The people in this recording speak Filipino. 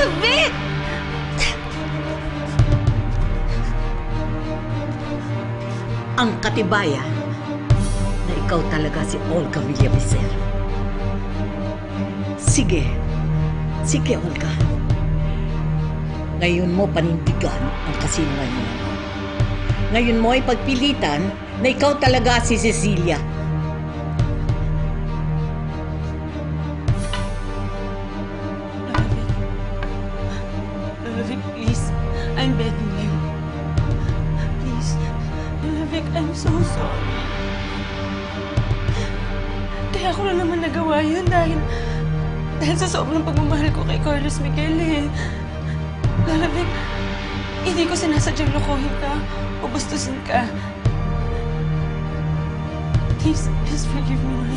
Kalabit! Ang katibayan na ikaw talaga si Olga Villavicer. Sige. Sige, Olga. Ngayon mo panindigan ang kasinungalingan mo. Ngayon mo ay pagpilitan na ikaw talaga si Cecilia Ludovic, please. I'm begging you. Please. Ludovic, I'm so sorry. Kaya ko na naman nagawa yun dahil... Dahil sa sobrang pagmamahal ko kay Carlos Miguel eh. Ludovic, hindi ko sinasadyang lokohin ka o bastusin ka. Please, please forgive me.